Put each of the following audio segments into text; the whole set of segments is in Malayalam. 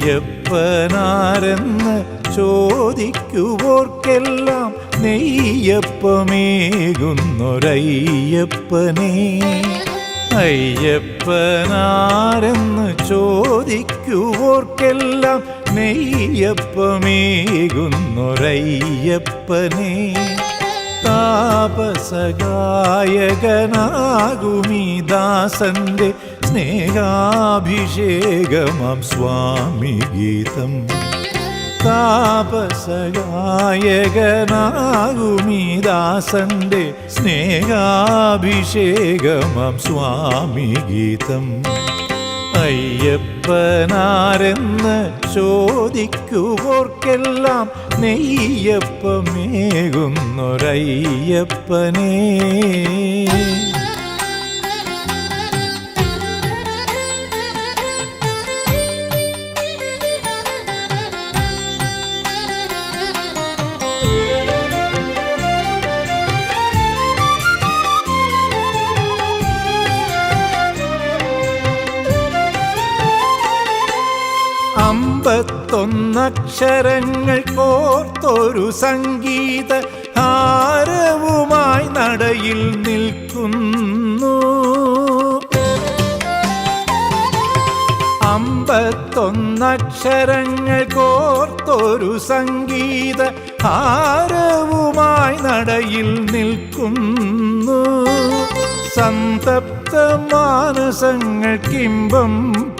അയ്യപ്പനാരെന്ന് ചോദിക്കുവോർക്കെല്ലാം നെയ്യപ്പമേകുന്നൊരയ്യപ്പനെ. അയ്യപ്പനാരെന്ന് ചോദിക്കുവോർക്കെല്ലാം നെയ്യപ്പമേകുന്നൊരയ്യപ്പനെ. താപസഗായകനാകുമീ ദാസന്റെ സ്നേഹാഭിഷേകമാം സ്വാമി ഗീതം. താപസഗായകനാകുമീ സ്നേഹാഭിഷേകമം സ്നേഹാഭിഷേകമാം സ്വാമി ഗീതം. അയ്യപ്പനാരെന്ന് ചോദിക്കുവോർക്കെല്ലാം നെയ്യപ്പമേകുന്നൊരയ്യപ്പനേ. അമ്പത്തൊന്നക്ഷരങ്ങൾ കോർത്തൊരു സംഗീത ഹാരവുമായി നടയിൽ നിൽക്കുന്നു. അമ്പത്തൊന്നക്ഷരങ്ങൾ കോർത്തൊരു സംഗീത ഹാരവുമായി നടയിൽ നിൽക്കുന്നു. സന്തപ്ത മാനസങ്ങൾക്കിമ്പം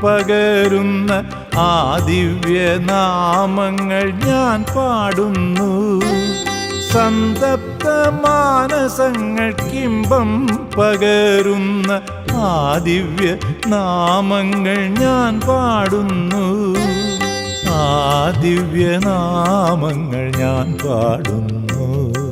പകരുന്ന ആ ദിവ്യനാമങ്ങൾ ഞാൻ പാടുന്നു. സന്തപ്ത മാനസങ്ങൾ കിംബം പകരുന്ന ആദിവ്യ ദിവ്യ നാമങ്ങൾ ഞാൻ പാടുന്നു. ആ ദിവ്യനാമങ്ങൾ ഞാൻ പാടുന്നു.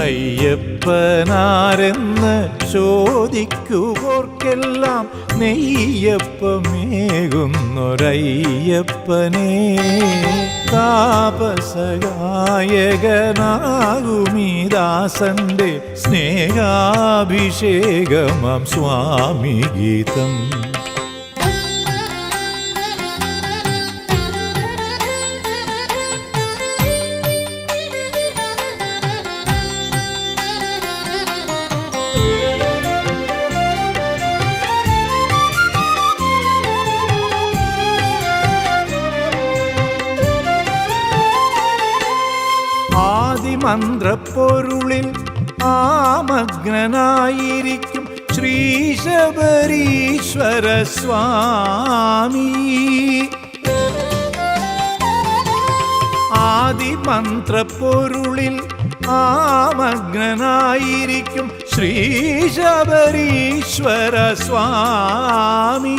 അയ്യപ്പനാരെന്ന് ചോദിക്കുവോർക്കെല്ലാം നെയ്യപ്പമേകുന്നൊരയ്യപ്പനെ. താപസഗായകനാകുമീദാസന്റെ സ്നേഹാഭിഷേകമം സ്വാമി ഗീതം. ആദിമന്ത്രപ്പൊരുളിൽ ആമഗ്നായിരിക്കും ശ്രീ ശബരീശ്വര സ്വാമി. ആദിമന്ത്രപ്പൊരുളിൽ ആമഗ്നായിരിക്കും ശ്രീ ശബരീശ്വര സ്വാമി.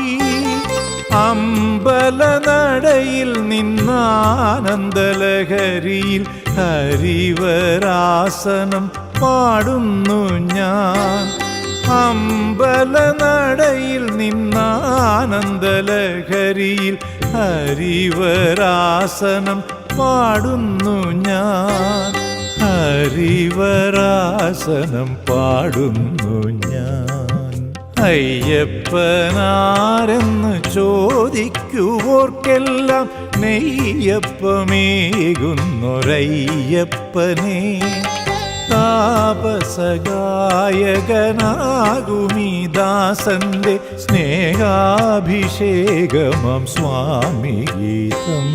അമ്പലനടയിൽ നിന്നാനന്ദലഹരിയിൽ ഹരിവരാസനം പാടുന്നു ഞാൻ. അമ്പല നടയിൽ നിന്നാനന്ദലഹരിയിൽ ഹരിവരാസനം പാടുന്നു ഞാൻ. ഹരിവരാസനം പാടുന്നു ഞാൻ. അയ്യപ്പനാരെന്ന് ചോദിക്കുവോർക്കെല്ലാം നെയ്യപ്പമേകുന്നൊരയ്യപ്പനെ. താപസഗായകനാകുമീ ദാസന്റെ സ്നേഹാഭിഷേകമം സ്വാമി ഗീതം.